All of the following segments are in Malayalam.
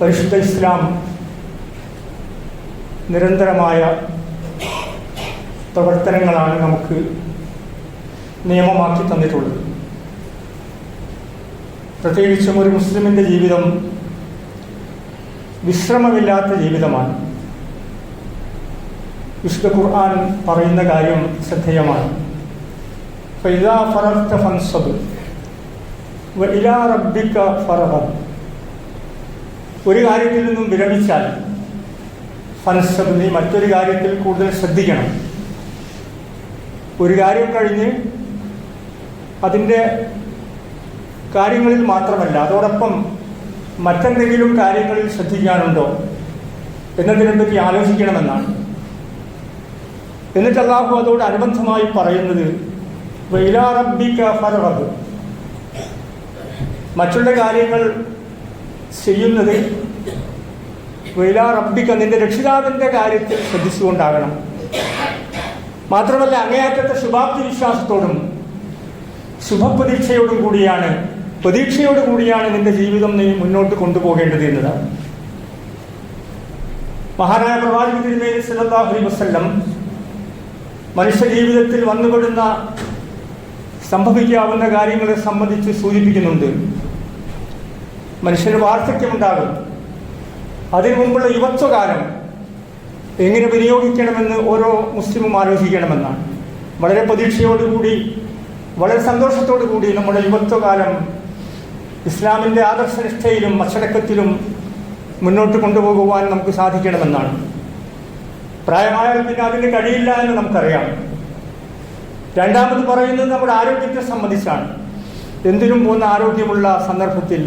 പരിശുദ്ധ ഇസ്ലാം നിരന്തരമായ പ്രവർത്തനങ്ങളാണ് നമുക്ക് നിയമമാക്കി തന്നിട്ടുള്ളത്. പ്രത്യേകിച്ചും ഒരു മുസ്ലിമിന്റെ ജീവിതം വിശ്രമമില്ലാത്ത ജീവിതമാണ്. വിശുദ്ധ ഖുർആൻ പറയുന്ന കാര്യം ശ്രദ്ധേയമാണ്. ഫൈദാ ഫറത്ത ഫൻസബ് വ ഇലാ റബ്ബിക ഫറഗബ് ഒരു കാര്യത്തിൽ നിന്നും വിരമിച്ചാൽ മനസ്സിലെ മറ്റൊരു കാര്യത്തിൽ കൂടുതൽ ശ്രദ്ധിക്കണം. ഒരു കാര്യം കഴിഞ്ഞ് അതിന്റെ കാര്യങ്ങളിൽ മാത്രമല്ല അതോടൊപ്പം മറ്റെന്തെങ്കിലും കാര്യങ്ങളിൽ ശ്രദ്ധിക്കാനുണ്ടോ എന്നതിനെപ്പറ്റി ആലോചിക്കണമെന്നാണ്. എന്നിട്ട് അള്ളാഹു അതോട് അനുബന്ധമായി പറയുന്നത് മറ്റുള്ള കാര്യങ്ങൾ ചെയ്യുന്നത് വൈലാറബിക്ക നിന്റെ രക്ഷിതാവിന്റെ കാര്യത്തിൽ ശ്രദ്ധിച്ചുകൊണ്ടാകണം. മാത്രമല്ല അങ്ങേയറ്റത്തെ ശുഭാപ്തി വിശ്വാസത്തോടും ശുഭപ്രതീക്ഷയോടും കൂടിയാണ് പ്രതീക്ഷയോടു കൂടിയാണ് നിന്റെ ജീവിതം നീ മുന്നോട്ട് കൊണ്ടുപോകേണ്ടത് എന്നതാണ് മഹാനായ പ്രവാചക തിരുമേനി സല്ലല്ലാഹു അലൈഹി വസല്ലം മനുഷ്യ ജീവിതത്തിൽ വന്നുപെടുന്ന സംഭവിക്കാവുന്ന കാര്യങ്ങളെ സംബന്ധിച്ച് സൂചിപ്പിക്കുന്നുണ്ട്. മനുഷ്യന് വാർദ്ധക്യമുണ്ടാകും. അതിനു മുമ്പുള്ള യുവത്വകാലം എങ്ങനെ വിനിയോഗിക്കണമെന്ന് ഓരോ മുസ്ലിമും ആലോചിക്കണമെന്നാണ്. വളരെ പ്രതീക്ഷയോടുകൂടി വളരെ സന്തോഷത്തോടു കൂടി നമ്മുടെ യുവത്വകാലം ഇസ്ലാമിന്റെ ആദർശനിഷ്ഠയിലും അച്ചടക്കത്തിലും മുന്നോട്ട് കൊണ്ടുപോകുവാൻ നമുക്ക് സാധിക്കണമെന്നാണ്. പ്രായമായാൽ പിന്നെ അതിന് കഴിയില്ല എന്ന് നമുക്കറിയാം. രണ്ടാമത് പറയുന്നത് നമ്മുടെ ആരോഗ്യത്തെ സംബന്ധിച്ചാണ്. എന്തിനും പോകുന്ന ആരോഗ്യമുള്ള സന്ദർഭത്തിൽ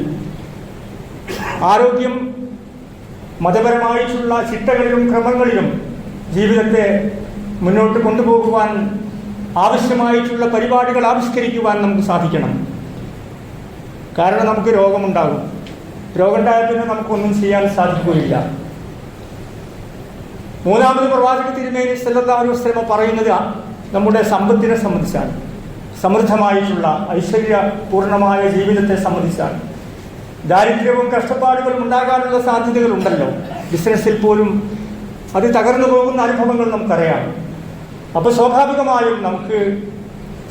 ആരോഗ്യം മതപരമായിട്ടുള്ള ചിട്ടകളിലും ക്രമങ്ങളിലും ജീവിതത്തെ മുന്നോട്ട് കൊണ്ടുപോകുവാൻ ആവശ്യമായിട്ടുള്ള പരിപാടികൾ ആവിഷ്കരിക്കുവാൻ നമുക്ക് സാധിക്കണം. കാരണം നമുക്ക് രോഗമുണ്ടാകും. രോഗമുണ്ടായാൽ പിന്നെ നമുക്കൊന്നും ചെയ്യാൻ സാധിക്കുകയില്ല. മൂന്നാമത് പ്രവാചക തിരുമേനി സല്ലല്ലാഹു അലൈഹി വസല്ലമ പറയുന്നത് നമ്മുടെ സമ്പത്തിനെ സംബന്ധിച്ചാണ്. സമൃദ്ധമായിട്ടുള്ള ഐശ്വര്യപൂർണമായ ജീവിതത്തെ സംബന്ധിച്ചാണ്. ദാരിദ്ര്യവും കഷ്ടപ്പാടുകളും ഉണ്ടാകാനുള്ള സാധ്യതകളുണ്ടല്ലോ. ബിസിനസ്സിൽ പോലും അത് തകർന്നു പോകുന്ന അനുഭവങ്ങൾ നമുക്കറിയാം. അപ്പോൾ സ്വാഭാവികമായും നമുക്ക്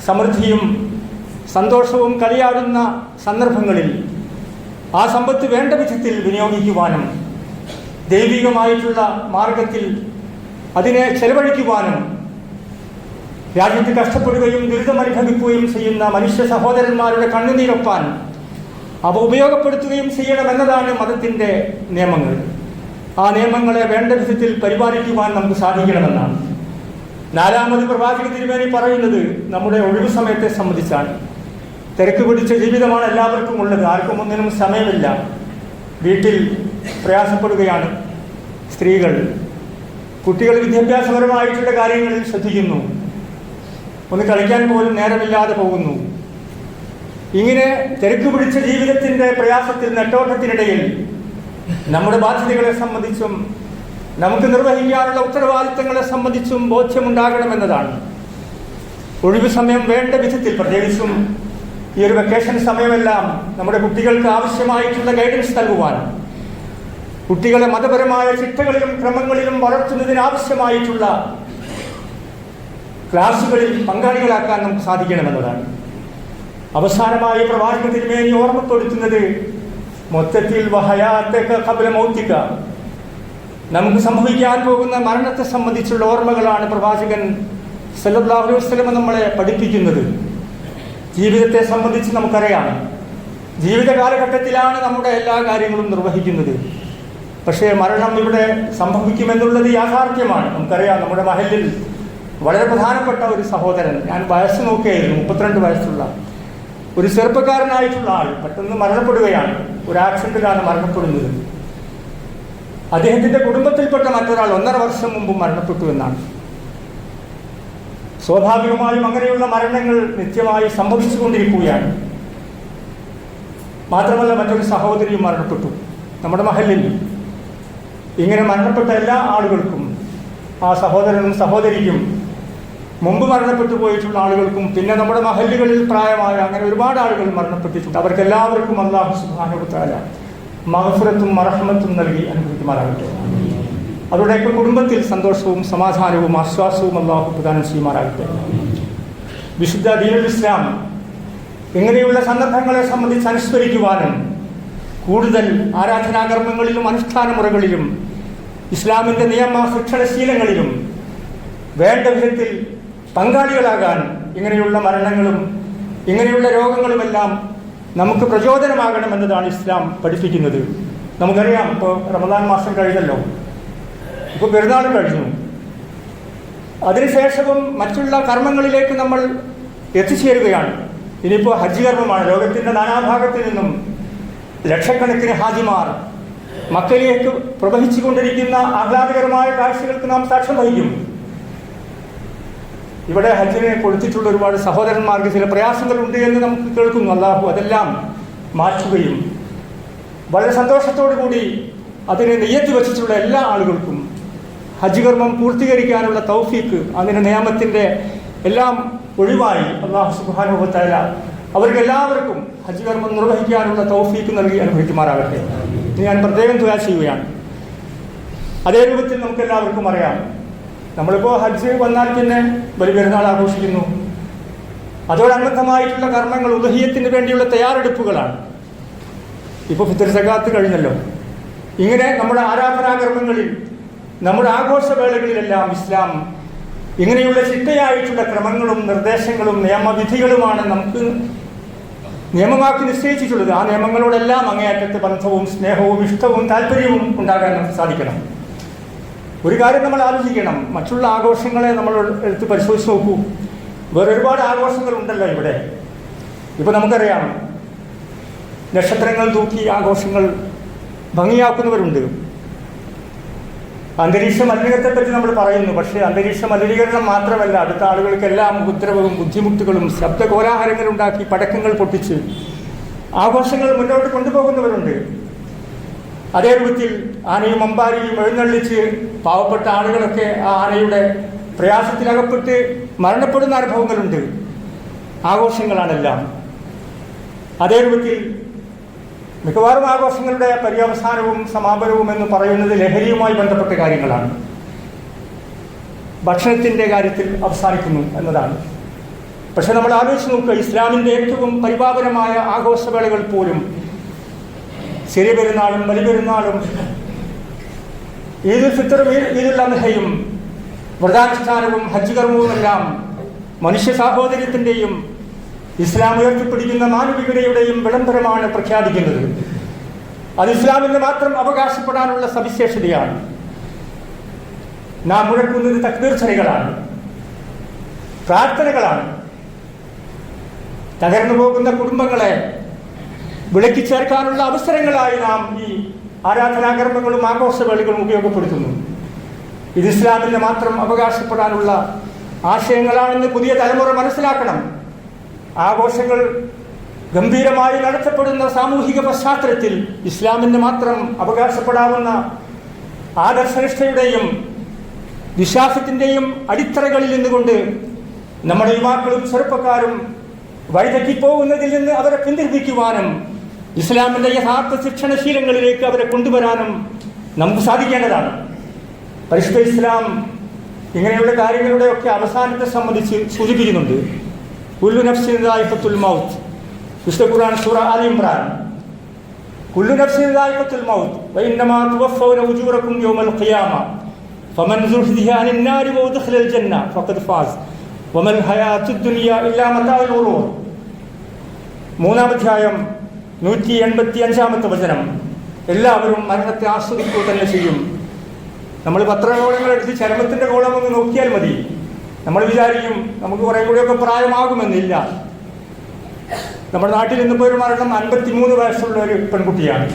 സമൃദ്ധിയും സന്തോഷവും കളിയാടുന്ന സന്ദർഭങ്ങളിൽ ആ സമ്പത്ത് വേണ്ട വിധത്തിൽ വിനിയോഗിക്കുവാനും ദൈവികമായിട്ടുള്ള മാർഗത്തിൽ അതിനെ ചെലവഴിക്കുവാനും രാജ്യത്ത് കഷ്ടപ്പെടുകയും ദുരിതമനുഭവിക്കുകയും ചെയ്യുന്ന മനുഷ്യ സഹോദരന്മാരുടെ കണ്ണുനീരൊപ്പാൻ അവ ഉപയോഗപ്പെടുത്തുകയും ചെയ്യണമെന്നതാണ് മതത്തിന്റെ നിയമങ്ങൾ. ആ നിയമങ്ങളെ വേണ്ട വിധത്തിൽ പരിപാലിക്കുവാൻ നമുക്ക് സാധിക്കണമെന്നാണ്. നാലാമത് പ്രവാചക തിരുമേനി പറയുന്നത് നമ്മുടെ ഒഴിവു സമയത്തെ സംബന്ധിച്ചാണ്. തിരക്ക് പിടിച്ച ജീവിതമാണ് എല്ലാവർക്കും ഉള്ളത്. ആർക്കും ഒന്നിനും സമയമില്ല. വീട്ടിൽ പ്രയാസപ്പെടുകയാണ് സ്ത്രീകൾ. കുട്ടികൾ വിദ്യാഭ്യാസപരമായിട്ടുള്ള കാര്യങ്ങളിൽ ശ്രദ്ധിക്കുന്നു. ഒന്ന് കളിക്കാൻ പോലും നേരമില്ലാതെ പോകുന്നു. ഇങ്ങനെ തിരക്ക് പിടിച്ച ജീവിതത്തിന്റെ പ്രയാസത്തിൽ നെട്ടോട്ടത്തിനിടയിൽ നമ്മുടെ ബാധ്യതകളെ സംബന്ധിച്ചും നമുക്ക് നിർവഹിക്കാനുള്ള ഉത്തരവാദിത്തങ്ങളെ സംബന്ധിച്ചും ബോധ്യമുണ്ടാകണമെന്നതാണ്. ഒഴിവു സമയം വേണ്ട വിധത്തിൽ പ്രത്യേകിച്ചും ഈ ഒരു വെക്കേഷൻ സമയമെല്ലാം നമ്മുടെ കുട്ടികൾക്ക് ആവശ്യമായിട്ടുള്ള ഗൈഡൻസ് നൽകുവാൻ കുട്ടികളെ മതപരമായ ചിട്ടകളിലും ക്രമങ്ങളിലും വളർത്തുന്നതിനാവശ്യമായിട്ടുള്ള ക്ലാസുകളിൽ പങ്കാളികളാക്കാൻ നമുക്ക് സാധിക്കണമെന്നതാണ്. അവസാനമായി പ്രവാചക തിരുമേനി ഓർമ്മപ്പെടുത്തുന്നത് മൊത്തത്തിൽ മൗത്തിക്ക നമുക്ക് സംഭവിക്കാൻ പോകുന്ന മരണത്തെ സംബന്ധിച്ചുള്ള ഓർമ്മകളാണ് പ്രവാചകൻ വസല്ലം നമ്മളെ പഠിപ്പിക്കുന്നത്. ജീവിതത്തെ സംബന്ധിച്ച് നമുക്കറിയാം. ജീവിത കാലഘട്ടത്തിലാണ് നമ്മുടെ എല്ലാ കാര്യങ്ങളും നിർവഹിക്കുന്നത്. പക്ഷേ മരണം ഇവിടെ സംഭവിക്കുമെന്നുള്ളത് യാഥാർത്ഥ്യമാണ്. നമുക്കറിയാം നമ്മുടെ മഹലിൽ വളരെ പ്രധാനപ്പെട്ട ഒരു സഹോദരൻ. ഞാൻ വയസ്സ് നോക്കിയായിരുന്നു മുപ്പത്തിരണ്ട് വയസ്സുള്ള. ഒരു ചെറുപ്പക്കാരനായിട്ടുള്ള ആൾ പെട്ടെന്ന് മരണപ്പെടുകയാണ്. ഒരു ആക്സിഡന്റിലാണ് മരണപ്പെടുന്നത്. അദ്ദേഹത്തിന്റെ കുടുംബത്തിൽപ്പെട്ട മറ്റൊരാൾ ഒന്നര വർഷം മുമ്പ് മരണപ്പെട്ടു എന്നാണ്. സ്വാഭാവികമായും അങ്ങനെയുള്ള മരണങ്ങൾ നിത്യമായി സംഭവിച്ചുകൊണ്ടിരിക്കുകയാണ്. മാത്രമല്ല മറ്റൊരു സഹോദരിയും മരണപ്പെട്ടു. നമ്മുടെ മഹലിൽ ഇങ്ങനെ മരണപ്പെട്ട എല്ലാ ആളുകൾക്കും ആ സഹോദരനും സഹോദരിക്കും മുമ്പ് മരണപ്പെട്ടു പോയിട്ടുള്ള ആളുകൾക്കും പിന്നെ നമ്മുടെ മഹല്ലുകളിൽ പ്രായമായ അങ്ങനെ ഒരുപാട് ആളുകൾ മരണപ്പെട്ടിട്ടുണ്ട്. അവർക്ക് എല്ലാവർക്കും അള്ളാഹു സുബാനുത്താല മഹഫുരത്തും മറഹമത്തും നൽകി അനുഭവിക്കുമാറാകട്ടെ അവരുടെയൊക്കെ കുടുംബത്തിൽ സന്തോഷവും സമാധാനവും ആശ്വാസവും അള്ളാഹു പ്രദാനം ചെയ്യുമാറാകട്ടെ. വിശുദ്ധ ദീനുൽ ഇസ്ലാം ഇങ്ങനെയുള്ള സന്ദർഭങ്ങളെ സംബന്ധിച്ച് അനുസ്മരിക്കുവാനും കൂടുതൽ ആരാധനാകർമ്മങ്ങളിലും അനുഷ്ഠാന മുറകളിലും ഇസ്ലാമിന്റെ നിയമ ശിക്ഷണശീലങ്ങളിലും വേണ്ട വിധത്തിൽ പങ്കാളികളാകാൻ ഇങ്ങനെയുള്ള മരണങ്ങളും ഇങ്ങനെയുള്ള രോഗങ്ങളുമെല്ലാം നമുക്ക് പ്രചോദനമാകണമെന്നതാണ് ഇസ്ലാം പഠിപ്പിക്കുന്നത്. നമുക്കറിയാം ഇപ്പോൾ റമദാൻ മാസം കഴിഞ്ഞല്ലോ. ഇപ്പോൾ പെരുന്നാൾ കഴിഞ്ഞു. അതിനുശേഷവും മറ്റുള്ള കർമ്മങ്ങളിലേക്ക് നമ്മൾ എത്തിച്ചേരുകയാണ്. ഇനിയിപ്പോൾ ഹജ്ജ് കർമ്മമാണ്. ലോകത്തിന്റെ നാനാഭാഗത്തു നിന്നും ലക്ഷക്കണക്കിന് ഹാജിമാർ മക്കയിലേക്ക് പ്രവഹിച്ചുകൊണ്ടിരിക്കുന്ന ആഹ്ലാദകരമായ കാഴ്ചകൾക്ക് നാം സാക്ഷ്യം വഹിക്കും. ഇവിടെ ഹജ്ജിനെ കൊടുത്തിട്ടുള്ള ഒരുപാട് സഹോദരന്മാർക്ക് ചില പ്രയാസങ്ങളുണ്ട് എന്ന് നമുക്ക് കേൾക്കുന്നു. അള്ളാഹു അതെല്ലാം മാറ്റുകയും വളരെ സന്തോഷത്തോടു കൂടി അതിനെ നെയ്യത്തി വച്ചിട്ടുള്ള എല്ലാ ആളുകൾക്കും ഹജ്ജ് കർമ്മം പൂർത്തീകരിക്കാനുള്ള തൗഫീക്ക് അതിന്റെ നിയമത്തിന്റെ എല്ലാം ഒഴിവായി അള്ളാഹു സുബാനുഭവത്തായ അവർക്ക് എല്ലാവർക്കും ഹജ്ജ് കർമ്മം നിർവഹിക്കാനുള്ള തൗഫീക്ക് നൽകി അനുഭവിക്കുമാറാകട്ടെ ഞാൻ പ്രത്യേകം തുക ചെയ്യുകയാണ്. അതേ രൂപത്തിൽ നമുക്ക് എല്ലാവർക്കും അറിയാം. നമ്മളിപ്പോൾ ഹജ്ജ് വന്നാൽ പിന്നെ ബലിപെരുന്നാൾ ആഘോഷിക്കുന്നു. അതോടനുബന്ധമായിട്ടുള്ള കർമ്മങ്ങൾ ഉദഹീയത്തിന് വേണ്ടിയുള്ള തയ്യാറെടുപ്പുകളാണ്. ഇപ്പോൾ ഫിത്തർ സകാത്ത് കഴിഞ്ഞല്ലോ. ഇങ്ങനെ നമ്മുടെ ആരാധനാകർമ്മങ്ങളിൽ നമ്മുടെ ആഘോഷവേളകളിലെല്ലാം ഇസ്ലാം ഇങ്ങനെയുള്ള ചിട്ടയായിട്ടുള്ള ക്രമങ്ങളും നിർദ്ദേശങ്ങളും നിയമവിധികളുമാണ് നമുക്ക് നിയമമാക്കി നിശ്ചയിച്ചിട്ടുള്ളത്. ആ നിയമങ്ങളോടെല്ലാം അങ്ങേയറ്റത്തെ ബന്ധവും സ്നേഹവും ഇഷ്ടവും താല്പര്യവും ഉണ്ടാകാൻ നമുക്ക് സാധിക്കണം. ഒരു കാര്യം നമ്മൾ ആലോചിക്കണം. മറ്റുള്ള ആഘോഷങ്ങളെ നമ്മൾ എടുത്ത് പരിശോധിച്ച് നോക്കൂ. വേറെ ഒരുപാട് ആഘോഷങ്ങൾ ഉണ്ടല്ലോ ഇവിടെ. ഇപ്പൊ നമുക്കറിയാം നക്ഷത്രങ്ങൾ തൂക്കി ആഘോഷങ്ങൾ ഭംഗിയാക്കുന്നവരുണ്ട്. അന്തരീക്ഷ മലിനീകരണത്തെ പറ്റി നമ്മൾ പറയുന്നു പക്ഷേ അന്തരീക്ഷ മലിനീകരണം മാത്രമല്ല അടുത്ത ആളുകൾക്കെല്ലാം ഉപദ്രവവും ബുദ്ധിമുട്ടുകളും ശബ്ദ കോലാഹലങ്ങൾ ഉണ്ടാക്കി പടക്കങ്ങൾ പൊട്ടിച്ച് ആഘോഷങ്ങൾ മുന്നോട്ട് കൊണ്ടുപോകുന്നവരുണ്ട്. അതേ രൂപത്തിൽ ആനയും അമ്പാരിയും എഴുന്നള്ളിച്ച് പാവപ്പെട്ട ആളുകളൊക്കെ ആ ആനയുടെ പ്രയാസത്തിലകപ്പെട്ട് മരണപ്പെടുന്ന അനുഭവങ്ങളുണ്ട്. ആഘോഷങ്ങളാണെല്ലാം. അതേ രൂപത്തിൽ മിക്കവാറും ആഘോഷങ്ങളുടെ പര്യവസാനവും സമാപനവും എന്ന് പറയുന്നത് ലഹരിയുമായി ബന്ധപ്പെട്ട കാര്യങ്ങളാണ്. ഭക്ഷണത്തിന്റെ കാര്യത്തിൽ അവസാനിക്കുന്നു എന്നതാണ്. പക്ഷെ നമ്മൾ ആലോചിച്ച് നോക്കുക ഇസ്ലാമിന്റെ ഏറ്റവും പരിപാവനമായ ആഘോഷവേളകൾ പോലും ചെറിയ പെരുന്നാളും വലിയ പെരുന്നാളും ഈദുൽ ഫിത്തറും ഈദ് ഈദുൽ അദ്ഹയും വ്രതാനുഷ്ഠാനവും ഹജ്ജ് കർമ്മവുമെല്ലാം മനുഷ്യ സാഹോദര്യത്തിന്റെയും ഇസ്ലാം ഉയർത്തിപ്പിടിക്കുന്ന മാനവികതയുടെയും വിളംബരമാണ് പ്രഖ്യാപിക്കുന്നത്. അത് ഇസ്ലാമിന് മാത്രം അവകാശപ്പെടാനുള്ള സവിശേഷതയാണ്. നാം മുഴക്കുന്നത് തക്തീർച്ചനകളാണ് പ്രാർത്ഥനകളാണ്. തകർന്നു പോകുന്ന കുടുംബങ്ങളെ വിളക്കി ചേർക്കാനുള്ള അവസരങ്ങളായി നാം ഈ ആരാധനാകർമ്മങ്ങളും ആഘോഷവേളികളും ഉപയോഗപ്പെടുത്തുന്നു. ഇത് ഇസ്ലാമിന് മാത്രം അവകാശപ്പെടാനുള്ള ആശയങ്ങളാണെന്ന് പുതിയ തലമുറ മനസ്സിലാക്കണം. ആഘോഷങ്ങൾ ഗംഭീരമായി നടത്തപ്പെടുന്ന സാമൂഹിക പശ്ചാത്തലത്തിൽ ഇസ്ലാമിന് മാത്രം അവകാശപ്പെടാവുന്ന ആദർശനിഷ്ഠയുടെയും വിശ്വാസത്തിന്റെയും അടിത്തറകളിൽ നിന്നുകൊണ്ട് നമ്മുടെ യുവാക്കളും ചെറുപ്പക്കാരും വഴിതെറ്റിപ്പോകുന്നതിൽ നിന്ന് അവരെ പിന്തിരിപ്പിക്കുവാനും ഇസ്ലാമിന്റെ യഥാർത്ഥ ശിക്ഷണശീലങ്ങളിലേക്ക് അവരെ കൊണ്ടുവരാനും നമുക്ക് സാധിക്കേണ്ടതാണ്. പരിശുദ്ധ ഇസ്ലാം ഇങ്ങനെയുള്ള കാര്യങ്ങളുടെയൊക്കെ അവസാനത്തെ സംബന്ധിച്ച് സൂചിപ്പിക്കുന്നുണ്ട്. കുല്ലു നഫ്സിൻ ദായിഖത്തുൽ മൗത്ത്. വിശുദ്ധ ഖുർആൻ സൂറ ആൽ ഇമ്രാൻ. കുല്ലു നഫ്സിൻ ദായിഖത്തുൽ മൗത്ത്. വഇന്നമാ തുവഫൗന ഉജൂറകും യൗമൽ ഖിയാമ. ഫമൻ സുഹ്ദിഹ അനിൻ നാരി വഉദ്ഖിലൽ ജന്ന. ഫഖദ് ഫാസ്. വമൽ ഹയാത്തുദ് ദുനിയ ഇല്ലാ മതാഉൽ ഉറൂർ മൂന്നാം അധ്യായം നൂറ്റി എൺപത്തി അഞ്ചാമത്തെ വചനം. എല്ലാവരും മരണത്തെ ആസ്വദിക്കുക തന്നെ ചെയ്യും. നമ്മൾ പത്രകോളങ്ങൾ എടുത്ത് ചരമത്തിന്റെ കോളം ഒന്ന് നോക്കിയാൽ മതി. നമ്മൾ വിചാരിക്കും നമുക്ക് കുറെ കൂടിയൊക്കെ പ്രായമാകുമെന്നില്ല. നമ്മുടെ നാട്ടിൽ ഇന്നിപ്പോൾ ഒരു മരണം അൻപത്തിമൂന്ന് വയസ്സുള്ള ഒരു പെൺകുട്ടിയാണ്.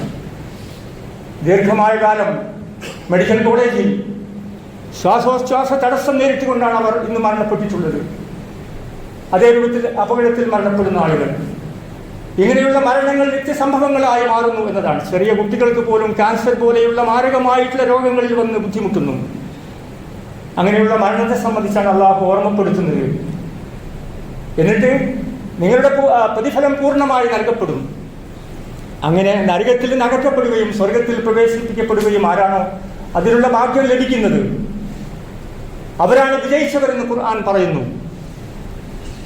ദീർഘമായ കാലം മെഡിക്കൽ കോളേജിൽ ശ്വാസോച്ഛ്വാസ തടസ്സം നേരിട്ടുകൊണ്ടാണ് അവർ ഇന്ന് മരണപ്പെട്ടിട്ടുള്ളത്. അതേ രൂപത്തിൽ അപകടത്തിൽ മരണപ്പെടുന്ന ആളുകൾ. ഇങ്ങനെയുള്ള മരണങ്ങൾ നിത്യസംഭവങ്ങളായി മാറുന്നു എന്നതാണ്. ചെറിയ കുട്ടികൾക്ക് പോലും ക്യാൻസർ പോലെയുള്ള മാരകമായിട്ടുള്ള രോഗങ്ങളിൽ വന്ന് ബുദ്ധിമുട്ടുന്നു. അങ്ങനെയുള്ള മരണത്തെ സംബന്ധിച്ചാണ് അള്ളാഹു ഓർമ്മപ്പെടുത്തുന്നത്. എന്നിട്ട് നിങ്ങളുടെ പ്രതിഫലം പൂർണമായി നൽകപ്പെടും. അങ്ങനെ നരകത്തിൽ നിന്ന് അകറ്റപ്പെടുകയും സ്വർഗത്തിൽ പ്രവേശിപ്പിക്കപ്പെടുകയും ആരാണോ അതിനുള്ള ഭാഗ്യം ലഭിക്കുന്നത് അവരാണ് വിജയിച്ചവരെന്ന് ഖുർആൻ പറയുന്നു.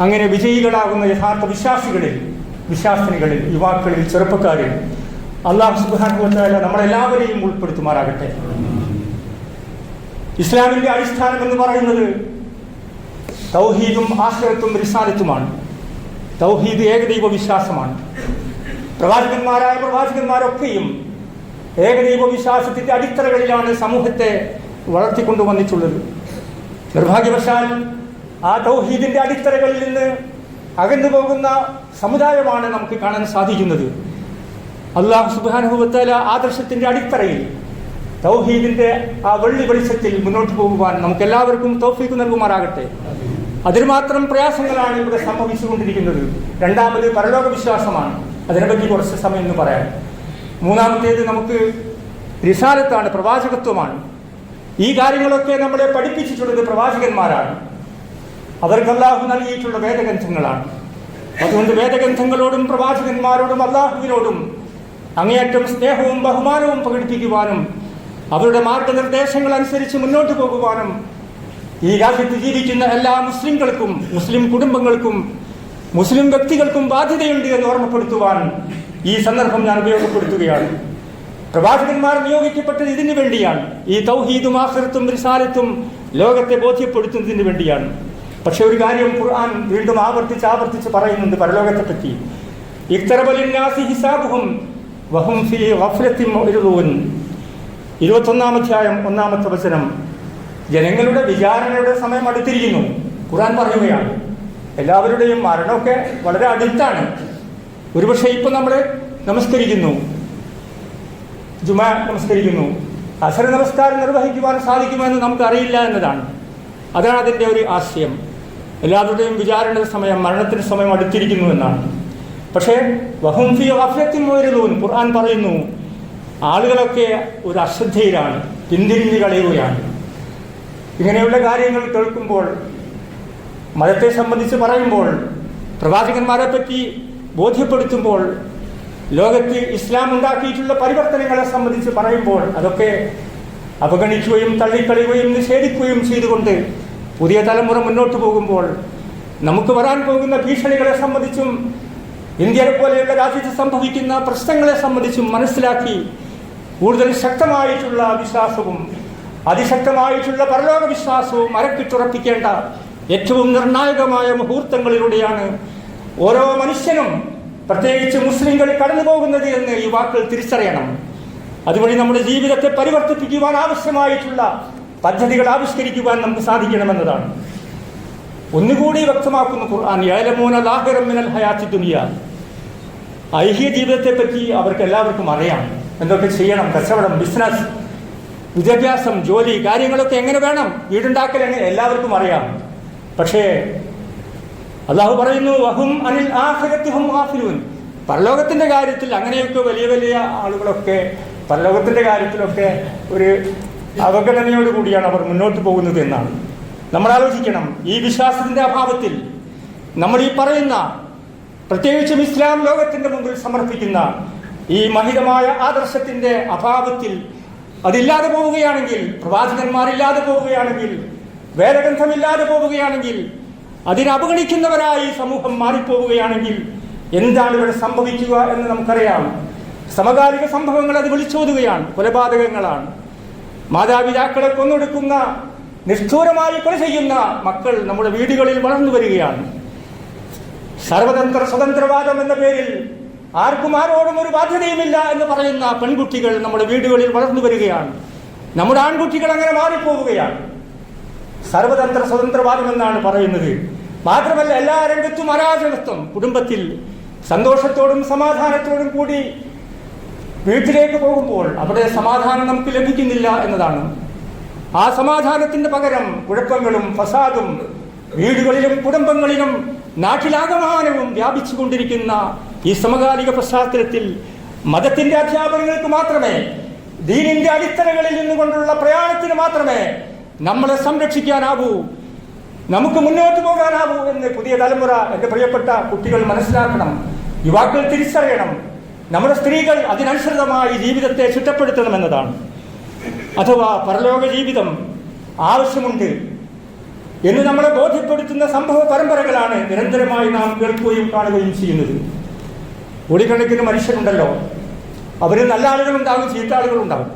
അങ്ങനെ വിജയികളാകുന്ന യഥാർത്ഥ വിശ്വാസികളിൽ വിശ്വാസിനികളിൽ യുവാക്കളിൽ ചെറുപ്പക്കാരിൽ അള്ളാഹു സുബാനുഭവത്തായ നമ്മളെല്ലാവരെയും ഉൾപ്പെടുത്തുമാറാകട്ടെ. ഇസ്ലാമിന്റെ അടിസ്ഥാനം എന്ന് പറയുന്നത് തൗഹീദും ആശ്രയത്വം റിസാലത്തുമാണ്. തൗഹീദ് ഏകദൈവ വിശ്വാസമാണ് പ്രവാചകന്മാരായ പ്രവാചകന്മാരൊക്കെയും ഏകദൈവ വിശ്വാസത്തിന്റെ അടിത്തറകളിലാണ് സമൂഹത്തെ വളർത്തിക്കൊണ്ടു വന്നിട്ടുള്ളത് നിർഭാഗ്യവശാൽ ആ തൗഹീദിന്റെ അടിത്തറകളിൽ നിന്ന് അകന്നു പോകുന്ന സമുദായമാണ് നമുക്ക് കാണാൻ സാധിക്കുന്നത്. അള്ളാഹു സുബാനുഭവത്താല ആദർശത്തിന്റെ അടിത്തറയിൽ തൗഹീദിന്റെ ആ വെള്ളി വെളിച്ചത്തിൽ മുന്നോട്ട് പോകുവാൻ നമുക്ക് എല്ലാവർക്കും തൗഫീക്ക് നൽകുമാറാകട്ടെ. അതിനുമാത്രം പ്രയാസങ്ങളാണ് ഇവിടെ സംഭവിച്ചുകൊണ്ടിരിക്കുന്നത്. രണ്ടാമത് പരലോക വിശ്വാസമാണ്. അതിനെപ്പറ്റി കുറച്ച് സമയം എന്ന് പറയാം. മൂന്നാമത്തേത് നമുക്ക് റിസാലത്താണ് പ്രവാചകത്വമാണ്. ഈ കാര്യങ്ങളൊക്കെ നമ്മളെ പഠിപ്പിച്ചിട്ടുള്ളത് പ്രവാചകന്മാരാണ്. അവർക്ക് നൽകിയിട്ടുള്ള വേദഗ്രന്ഥങ്ങളാണ്. അതുകൊണ്ട് വേദഗ്രന്ഥങ്ങളോടും പ്രവാചകന്മാരോടും അള്ളാഹുവിനോടും അങ്ങേയറ്റം സ്നേഹവും ബഹുമാനവും പ്രകടിപ്പിക്കുവാനും അവരുടെ മാർഗനിർദ്ദേശങ്ങൾ അനുസരിച്ച് മുന്നോട്ട് പോകുവാനും ഈ രാജ്യത്ത് ജീവിക്കുന്ന എല്ലാ മുസ്ലിംകൾക്കും മുസ്ലിം കുടുംബങ്ങൾക്കും മുസ്ലിം വ്യക്തികൾക്കും ബാധ്യതയുണ്ട് എന്ന് ഓർമ്മപ്പെടുത്തുവാൻ ഈ സന്ദർഭം ഞാൻ ഉപയോഗപ്പെടുത്തുകയാണ്. പ്രവാചകന്മാർ നിയോഗിക്കപ്പെട്ടത് ഇതിനു വേണ്ടിയാണ്. ഈ തൗഹീദും ആഹൃത്തും റിസാലത്തും ലോകത്തെ ബോധ്യപ്പെടുത്തുന്നതിന് വേണ്ടിയാണ്. പക്ഷെ ഒരു കാര്യം ഖുർആൻ വീണ്ടും ആവർത്തിച്ച് ആവർത്തിച്ച് പറയുന്നുണ്ട് പരലോകത്തെ പറ്റി ഇത്തരബലിന്യാസി ഹിസാബുഹും വഹും ഇരുപത്തൊന്നാം അധ്യായം ഒന്നാമത്തെ വചനം. ജനങ്ങളുടെ വിചാരണയുടെ സമയം അടുത്തിരിക്കുന്നു. ഖുർആൻ പറയുകയാണ്. എല്ലാവരുടെയും മരണമൊക്കെ വളരെ അടുത്താണ്. ഒരുപക്ഷെ ഇപ്പം നമ്മൾ നമസ്കരിക്കുന്നു. ജുമ നമസ്കരിക്കുന്നു. അസര നമസ്കാരം നിർവഹിക്കുവാൻ സാധിക്കുമെന്ന് നമുക്ക് അറിയില്ല എന്നതാണ്. അതാണ് അതിന്റെ ഒരു ആശയം. എല്ലാവരുടെയും വിചാരണയുടെ സമയം മരണത്തിന് സമയം അടുത്തിരിക്കുന്നു എന്നാണ്. പക്ഷേ വഹുംഫി അഫ്യത്തിൻ മുയരുതൂൻ ഖുർആൻ പറയുന്നു ആളുകളൊക്കെ ഒരു അശ്രദ്ധയിലാണ് പിന്തിരിഞ്ഞ് കളയുകയാണ്. ഇങ്ങനെയുള്ള കാര്യങ്ങൾ കേൾക്കുമ്പോൾ മതത്തെ സംബന്ധിച്ച് പറയുമ്പോൾ പ്രവാചകന്മാരെ പറ്റി ബോധ്യപ്പെടുത്തുമ്പോൾ ലോകത്ത് ഇസ്ലാം ഉണ്ടാക്കിയിട്ടുള്ള പരിവർത്തനങ്ങളെ സംബന്ധിച്ച് പറയുമ്പോൾ അതൊക്കെ അവഗണിക്കുകയും തള്ളിക്കളയുകയും നിഷേധിക്കുകയും ചെയ്തുകൊണ്ട് പുതിയ തലമുറ മുന്നോട്ട് പോകുമ്പോൾ നമുക്ക് വരാൻ പോകുന്ന ഭീഷണികളെ സംബന്ധിച്ചും ഇന്ത്യയെ പോലെയുള്ള രാജ്യത്ത് സംഭവിക്കുന്ന പ്രശ്നങ്ങളെ സംബന്ധിച്ചും മനസ്സിലാക്കി കൂടുതൽ ശക്തമായിട്ടുള്ള വിശ്വാസവും അതിശക്തമായിട്ടുള്ള പരലോക വിശ്വാസവും അരക്കിട്ടുറപ്പിക്കേണ്ട ഏറ്റവും നിർണായകമായ മുഹൂർത്തങ്ങളിലൂടെയാണ് ഓരോ മനുഷ്യനും പ്രത്യേകിച്ച് മുസ്ലിങ്ങൾ കടന്നു പോകുന്നത് എന്ന് യുവാക്കൾ തിരിച്ചറിയണം. അതുവഴി നമ്മുടെ ജീവിതത്തെ പരിവർത്തിപ്പിക്കുവാൻ ആവശ്യമായിട്ടുള്ള പദ്ധതികൾ ആവിഷ്കരിക്കുവാൻ നമുക്ക് സാധിക്കണമെന്നതാണ്. ഒന്നുകൂടി വ്യക്തമാക്കുന്നു ഖുർആൻ യാലമൂന ലാഹരം മിനൽ ഹയാത്തി ദുനിയ. ഐഹിക ജീവിതത്തെ പറ്റി അവർക്ക് എല്ലാവർക്കും അറിയാം. എന്തൊക്കെ ചെയ്യണം കച്ചവടം ബിസിനസ് വിദ്യാഭ്യാസം ജോലി കാര്യങ്ങളൊക്കെ എങ്ങനെ വേണം വീടുണ്ടാക്കൽ എങ്ങനെ എല്ലാവർക്കും അറിയാം. പക്ഷേ അള്ളാഹു പറയുന്നു വഹും അനിൽ ഗാഫിലൂൻ. പരലോകത്തിന്റെ കാര്യത്തിൽ അങ്ങനെയൊക്കെ വലിയ വലിയ ആളുകളൊക്കെ പരലോകത്തിന്റെ കാര്യത്തിലൊക്കെ ഒരു അവഗണനയോട് കൂടിയാണ് അവർ മുന്നോട്ട് പോകുന്നത് എന്നാണ്. നമ്മൾ ആലോചിക്കണം ഈ വിശ്വാസത്തിന്റെ അഭാവത്തിൽ നമ്മൾ ഈ പറയുന്ന പ്രത്യേകിച്ചും ഇസ്ലാം ലോകത്തിന്റെ മുമ്പിൽ സമർപ്പിക്കുന്ന ഈ മഹിതമായ ആദർശത്തിന്റെ അഭാവത്തിൽ അതില്ലാതെ പോവുകയാണെങ്കിൽ പ്രവാചകന്മാരില്ലാതെ പോവുകയാണെങ്കിൽ വേദഗ്രന്ഥമില്ലാതെ പോവുകയാണെങ്കിൽ അതിനെ അവഗണിക്കുന്നവരായി സമൂഹം മാറിപ്പോവുകയാണെങ്കിൽ എന്താണ് ഇവിടെ സംഭവിക്കുക എന്ന് നമുക്കറിയാം. സമകാലിക സംഭവങ്ങൾ അത് വിളിച്ചോതുകയാണ് കൊലപാതകങ്ങളാണ്. മാതാപിതാക്കളെ കൊന്നൊടുക്കുന്ന നിഷ്ഠൂരമായി കൊല ചെയ്യുന്ന മക്കൾ നമ്മുടെ വീടുകളിൽ വളർന്നു വരികയാണ്. സർവതന്ത്ര സ്വതന്ത്രവാദം എന്ന പേരിൽ ആർക്കും ആരോടും ഒരു ബാധ്യതയുമില്ല എന്ന് പറയുന്ന പെൺകുട്ടികൾ നമ്മുടെ വീടുകളിൽ വളർന്നു വരികയാണ്. നമ്മുടെ ആൺകുട്ടികൾ അങ്ങനെ മാറിപ്പോവുകയാണ്. സർവതന്ത്ര സ്വതന്ത്രവാദം എന്നാണ് പറയുന്നത്. മാത്രമല്ല എല്ലാ രംഗത്തും അരാജകത്വം കുടുംബത്തിൽ സന്തോഷത്തോടും സമാധാനത്തോടും കൂടി വീട്ടിലേക്ക് പോകുമ്പോൾ അവിടെ സമാധാനം നമുക്ക് ലഭിക്കുന്നില്ല എന്നതാണ്. ആ സമാധാനത്തിന്റെ പകരം കുഴപ്പങ്ങളും ഫസാദും വീടുകളിലും കുടുംബങ്ങളിലും നാട്ടിലാകമാനവും വ്യാപിച്ചുകൊണ്ടിരിക്കുന്ന ഈ സമകാലിക പശ്ചാത്തലത്തിൽ മതത്തിന്റെ അധ്യാപനങ്ങൾക്ക് മാത്രമേ ദീനിന്റെ അടിത്തറകളിൽ നിന്നുകൊണ്ടുള്ള പ്രയാണത്തിന് മാത്രമേ നമ്മളെ സംരക്ഷിക്കാനാവൂ നമുക്ക് മുന്നോട്ട് പോകാനാവൂ എന്ന് പുതിയ തലമുറ എന്റെ പ്രിയപ്പെട്ട കുട്ടികൾ മനസ്സിലാക്കണം യുവാക്കൾ തിരിച്ചറിയണം. നമ്മുടെ സ്ത്രീകൾ അതിനനുസൃതമായി ജീവിതത്തെ ചുറ്റപ്പെടുത്തണമെന്നതാണ് അഥവാ പരലോക ജീവിതം ആവശ്യമുണ്ട് എന്ന് നമ്മളെ ബോധ്യപ്പെടുത്തുന്ന സംഭവ പരമ്പരകളാണ് നിരന്തരമായി നാം കേൾക്കുകയും കാണുകയും ചെയ്യുന്നത്. കോടിക്കണക്കിന് മനുഷ്യരുണ്ടല്ലോ. അവരിൽ നല്ല ആളുകളുണ്ടാകും ചീത്ത ആളുകളുണ്ടാകും.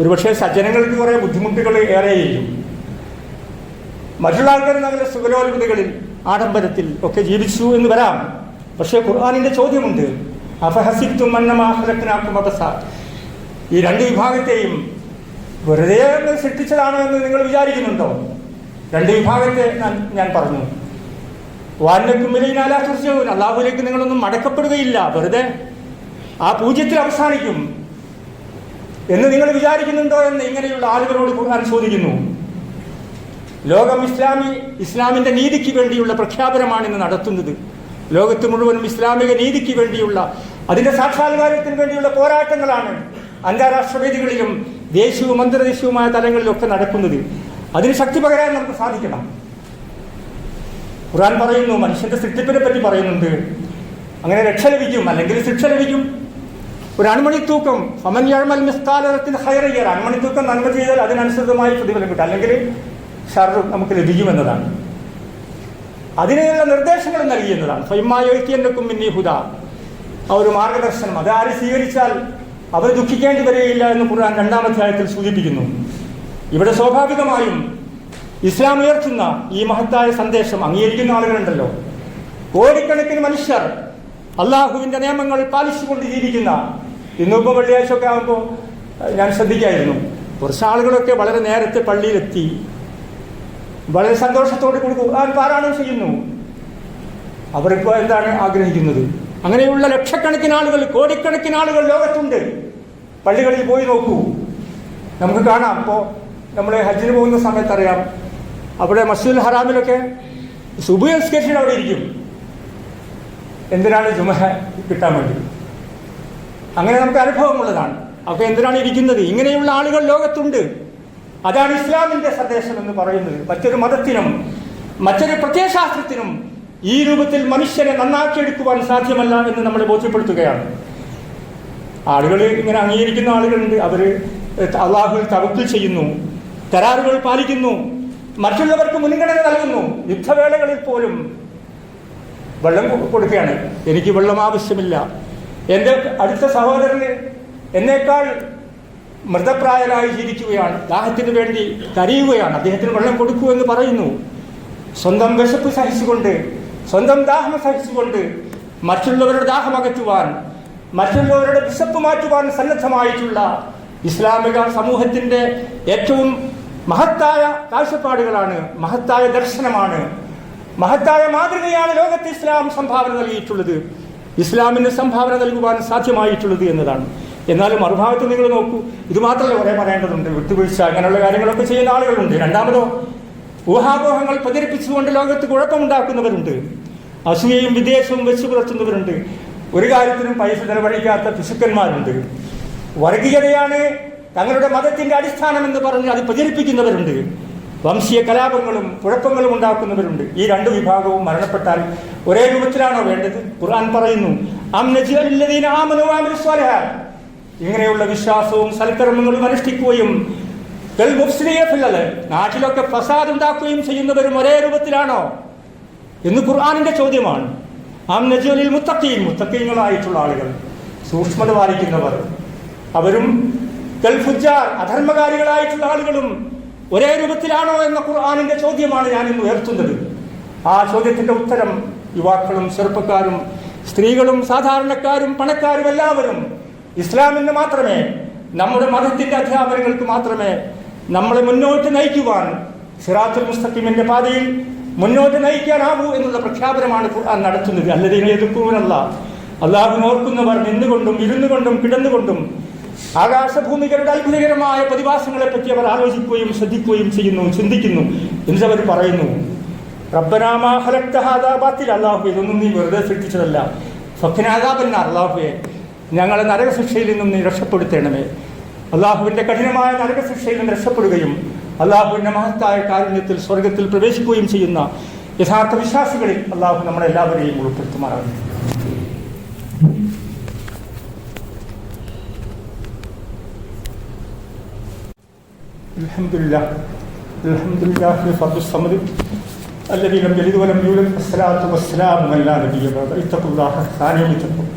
ഒരുപക്ഷെ സജ്ജനങ്ങൾക്ക് കുറേ ബുദ്ധിമുട്ടുകൾ ഏറെയും മറ്റുള്ള ആൾക്കാർ നല്ല സുഖലോലുപതകളിൽ ആഡംബരത്തിൽ ഒക്കെ ജീവിച്ചു എന്ന് വരാം. പക്ഷേ ഖുർആാനിന്റെ ചോദ്യമുണ്ട്. അഫഹസിത്തും മന്നമാഹലത്തിനാക്കും അപസ ഈ രണ്ട് വിഭാഗത്തെയും വെറുതെ സൃഷ്ടിച്ചതാണ് എന്ന് നിങ്ങൾ വിചാരിക്കുന്നുണ്ടോ? രണ്ട് വിഭാഗത്തെ ഞാൻ പറഞ്ഞു. വാനക്കും വിലയിനാലാകുറിച്ചവും അള്ളാഹുലേക്ക് നിങ്ങളൊന്നും മടക്കപ്പെടുകയില്ല. വെറുതെ ആ പൂജ്യത്തിൽ അവസാനിക്കും. എന്ന് നിങ്ങൾ വിചാരിക്കുന്നുണ്ടോ എന്ന് ഇങ്ങനെയുള്ള ആളുകളോട് ഖുർആൻ ചോദിക്കുന്നു. ലോകം ഇസ്ലാമി ഇസ്ലാമിന്റെ നീതിക്ക് വേണ്ടിയുള്ള പ്രഖ്യാപനമാണ് ഇന്ന് നടത്തുന്നത്. ലോകത്ത് മുഴുവനും ഇസ്ലാമിക നീതിക്ക് വേണ്ടിയുള്ള അതിന്റെ സാക്ഷാത്കാരത്തിന് വേണ്ടിയുള്ള പോരാട്ടങ്ങളാണ് അന്താരാഷ്ട്ര വേദികളിലും ദേശീയവും അന്തർദേശീയവുമായ തലങ്ങളിലൊക്കെ നടക്കുന്നത്. അതിന് ശക്തി പകരാൻ നമുക്ക് സാധിക്കണം. ഖുർആൻ പറയുന്നു മനുഷ്യന്റെ സൃഷ്ടിപ്പിനെ പറ്റി പറയുന്നുണ്ട്. അങ്ങനെ രക്ഷ ലഭിക്കും അല്ലെങ്കിൽ ശിക്ഷ ലഭിക്കും. ഒരു അൺമണി തൂക്കം ഫമൻ യഴ്മൽ മിസ്കാലത്തിന് ഹയറിയർ അൺമണി തൂക്കം നന്മ ചെയ്താൽ അതിനനുസൃതമായി പ്രതിഫലം കിട്ടും. അല്ലെങ്കിൽ ഷർ നമുക്ക് ലഭിക്കുമെന്നതാണ്. അതിനുള്ള നിർദ്ദേശങ്ങൾ നൽകിയെന്നതാണ്. സ്വയമായൊഴുക്കിയെന്നക്കും മിന്നി ഹുദ. ആ ഒരു മാർഗദർശനം. അത് ആര് സ്വീകരിച്ചാൽ അവർ ദുഃഖിക്കേണ്ടി വരികയില്ല എന്ന് ഖുർആൻ രണ്ടാം അധ്യായത്തിൽ സൂചിപ്പിക്കുന്നു. ഇവിടെ സ്വാഭാവികമായും ഇസ്ലാം ഉയർത്തുന്ന ഈ മഹത്തായ സന്ദേശം അംഗീകരിക്കുന്ന ആളുകളുണ്ടല്ലോ. കോടിക്കണക്കിന് മനുഷ്യർ അള്ളാഹുവിന്റെ നിയമങ്ങൾ പാലിച്ചുകൊണ്ട് ജീവിക്കുന്ന ഇന്നിപ്പോൾ വെള്ളിയാഴ്ച ഒക്കെ ആകുമ്പോൾ ഞാൻ ശ്രദ്ധിക്കായിരുന്നു. കുറച്ച് ആളുകളൊക്കെ വളരെ നേരത്തെ പള്ളിയിലെത്തി. വളരെ സന്തോഷത്തോടെ കൊടുക്കും ഖുർആൻ പാരായണം ചെയ്യുന്നു. അവരിപ്പോൾ എന്താണ് ആഗ്രഹിക്കുന്നത്? അങ്ങനെയുള്ള ലക്ഷക്കണക്കിന് ആളുകൾ കോടിക്കണക്കിന് ആളുകൾ ലോകത്തുണ്ട്. പള്ളികളിൽ പോയി നോക്കൂ. നമുക്ക് കാണാം. ഇപ്പോൾ നമ്മൾ ഹജ്ജിന് പോകുന്ന സമയത്തറിയാം അവിടെ മസ്ജിദുൽ ഹറാമിലൊക്കെ സുബുസ്കേഷൻ അവിടെ ഇരിക്കും. എന്തിനാണ് ജുമഹ കിട്ടാൻ വേണ്ടി? അങ്ങനെ നമുക്ക് അനുഭവമുള്ളതാണ്. അപ്പോൾ എന്തിനാണ് ഇരിക്കുന്നത്? ഇങ്ങനെയുള്ള ആളുകൾ ലോകത്തുണ്ട്. അതാണ് ഇസ്ലാമിന്റെ സന്ദേശം എന്ന് പറയുന്നത്. മറ്റൊരു മതത്തിനും മറ്റൊരു പ്രത്യയശാസ്ത്രത്തിനും ഈ രൂപത്തിൽ മനുഷ്യനെ നന്നാക്കിയെടുക്കുവാൻ സാധ്യമല്ല എന്ന് നമ്മൾ ബോധ്യപ്പെടുത്തുകയാണ്. ആളുകൾ ഇങ്ങനെ അംഗീകരിക്കുന്ന ആളുകളുണ്ട്. അവർ അള്ളാഹുവിൽ തവക്കിൽ ചെയ്യുന്നു കരാറുകൾ പാലിക്കുന്നു മറ്റുള്ളവർക്ക് മുൻഗണന നൽകുന്നു. യുദ്ധവേളകളിൽ പോലും വെള്ളം കൊടുക്കുകയാണ്. എനിക്ക് വെള്ളം ആവശ്യമില്ല. എന്റെ അടുത്ത സഹോദരന് എന്നേക്കാൾ മൃതപ്രായരായി ജീവിക്കുകയാണ്. ദാഹത്തിന് വേണ്ടി കരയുകയാണ്. അദ്ദേഹത്തിന് വെള്ളം കൊടുക്കൂ എന്ന് പറയുന്നു. സ്വന്തം വിശപ്പ് സഹിച്ചുകൊണ്ട് സ്വന്തം ദാഹം സഹിച്ചുകൊണ്ട് മറ്റുള്ളവരുടെ ദാഹം അകറ്റുവാൻ മറ്റുള്ളവരുടെ വിശപ്പ് മാറ്റുവാൻ സന്നദ്ധമായിട്ടുള്ള ഇസ്ലാമിക സമൂഹത്തിന്റെ ഏറ്റവും മഹത്തായ കാഴ്ചപ്പാടുകളാണ് മഹത്തായ ദർശനമാണ് മഹത്തായ മാതൃകയാണ് ലോകത്ത് ഇസ്ലാം സംഭാവന നൽകിയിട്ടുള്ളത് ഇസ്ലാമിന് സംഭാവന നൽകുവാൻ സാധ്യമായിട്ടുള്ളത് എന്നതാണ്. എന്നാൽ മറുഭാഗത്ത് നിങ്ങൾ നോക്കൂ. ഇത് മാത്രമല്ല കുറേ പറയേണ്ടതുണ്ട്. വിട്ടുവീഴ്ച അങ്ങനെയുള്ള കാര്യങ്ങളൊക്കെ ചെയ്യുന്ന ആളുകളുണ്ട്. രണ്ടാമതോ ഊഹാപോഹങ്ങൾ പ്രചരിപ്പിച്ചുകൊണ്ട് ലോകത്ത് കുഴപ്പമുണ്ടാക്കുന്നവരുണ്ട്. അസൂയയും വിദേശവും വെച്ച് പുലർത്തുന്നവരുണ്ട്. ഒരു കാര്യത്തിനും പൈസ ചെലവഴിക്കാത്ത പിശുക്കന്മാരുണ്ട് വർഗീയതയാണ് തങ്ങളുടെ മതത്തിന്റെ അടിസ്ഥാനം എന്ന് പറഞ്ഞ് അത് പ്രചരിപ്പിക്കുന്നവരുണ്ട്. വംശീയ കലാപങ്ങളും കുഴപ്പങ്ങളും ഉണ്ടാക്കുന്നവരുണ്ട്. ഈ രണ്ട് വിഭാഗവും മരണപ്പെട്ടാൽ ഒരേ രൂപത്തിലാണോ വേണ്ടത്? ഖുർആൻ പറയുന്നു ഇങ്ങനെയുള്ള വിശ്വാസവും സൽക്കർമ്മങ്ങളും അനുഷ്ഠിക്കുകയും നാട്ടിലൊക്കെ ഫസാദ് ഉണ്ടാക്കുകയും ചെയ്യുന്നവരും ഒരേ രൂപത്തിലാണോ? എന്ന് ഖുർആാനിന്റെ ചോദ്യമാണ്. ആം നജുലിൽ മുത്തക്കീൻ മുത്തക്കീങ്ങളായിട്ടുള്ള ആളുകൾ സൂക്ഷ്മത പാലിക്കുന്നവർ. അവരും ഗൾഫുജാർ അധർമ്മകാരികളായിട്ടുള്ള ആളുകളും ഒരേ രൂപത്തിലാണോ എന്ന ഖുർആാനിന്റെ ചോദ്യമാണ് ഞാൻ ഇന്ന് ഉയർത്തുന്നത്. ആ ചോദ്യത്തിന്റെ ഉത്തരം യുവാക്കളും ചെറുപ്പക്കാരും സ്ത്രീകളും സാധാരണക്കാരും പണക്കാരും എല്ലാവരും ഇസ്ലാമിന് മാത്രമേ നമ്മുടെ മതത്തിന്റെ അധ്യാപനങ്ങൾക്ക് മാത്രമേ നമ്മളെ മുന്നോട്ട് നയിക്കുവാൻ സിറാത്തുൽ മുസ്തഖിമിന്റെ പാതയിൽ മുന്നോട്ട് നയിക്കാനാവൂ എന്നുള്ള പ്രഖ്യാപനമാണ് ഖുർആൻ നടത്തുന്നത്. അല്ലതീനെ എതിർക്കുവാനല്ല അള്ളാഹുവിനെ ഓർക്കുന്നവർ നിന്നുകൊണ്ടും ഇരുന്നുകൊണ്ടും കിടന്നുകൊണ്ടും ആകാശഭൂമികളുടെ അത്ഭുതകരമായ പ്രതിഭാസങ്ങളെ പറ്റി അവർ ആലോചിക്കുകയും ശ്രദ്ധിക്കുകയും ചെയ്യുന്നു ചിന്തിക്കുന്നു. എന്നവർ പറയുന്നു റബ്ബനാമാ ഹലക്ത അള്ളാഹു ഇതൊന്നും നീ വെറുതെ സൃഷ്ടിച്ചതല്ല. സ്വപ്നാദാബന്ന അള്ളാഹുവെ ഞങ്ങളെ നരകശിക്ഷയിൽ നിന്നും നീ രക്ഷപ്പെടുത്തേണമേ. അള്ളാഹുവിന്റെ കഠിനമായ നരകശിക്ഷയിൽ നിന്ന് രക്ഷപ്പെടുകയും അള്ളാഹുവിന്റെ മഹത്തായ കാരുണ്യത്തിൽ സ്വർഗത്തിൽ പ്രവേശിക്കുകയും ചെയ്യുന്ന യഥാർത്ഥ വിശ്വാസികളിൽ അള്ളാഹു നമ്മളെല്ലാവരെയും എല്ലാവരെയും الحمد